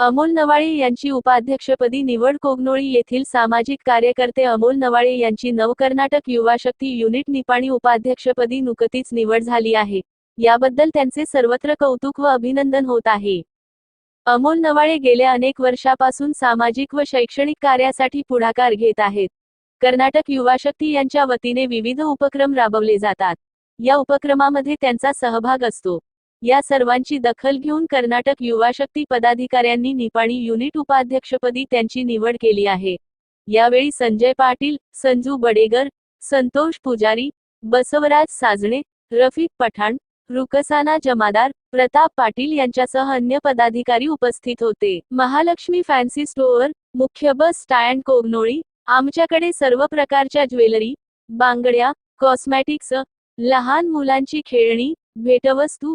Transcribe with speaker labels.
Speaker 1: अमोल नवाळे यांची उपाध्यक्षपदी निवड कोगनोळी येथील सामाजिक कार्यकर्ते अमोल नवाळे यांची नवकर्नाटक युवा शक्ती युनिट निपाणी उपाध्यक्षपदी नुकतीच निवड झाली आहे. याबद्दल त्यांचे सर्वत्र कौतुक व अभिनंदन होत आहे. अमोल नवाळे गेल्या अनेक वर्षापासून सामाजिक व शैक्षणिक कार्यासाठी पुढाकार घेत आहेत. कर्नाटक युवा शक्ती यांच्या वतीने विविध उपक्रम राबवले जातात. या उपक्रमामध्ये त्यांचा सहभाग असतो. या सर्वांची दखल घेऊन कर्नाटक युवा शक्ती पदाधिकाऱ्यांनी निपाणी युनिट उपाध्यक्षपदी त्यांची निवड केली आहे. यावेळी संजय पाटील संजू बडेगर संतोष पुजारी बसवराज साजणे रफिक पठाण रुकसाना जमादार प्रताप पाटील यांच्यासह अन्य पदाधिकारी उपस्थित होते. महालक्ष्मी फॅन्सी स्टोअर मुख्य बस स्टँड कोगनोळी आमच्याकडे सर्व प्रकारच्या ज्वेलरी बांगड्या कॉस्मॅटिक्स लहान मुलांची खेळणी भेटवस्तू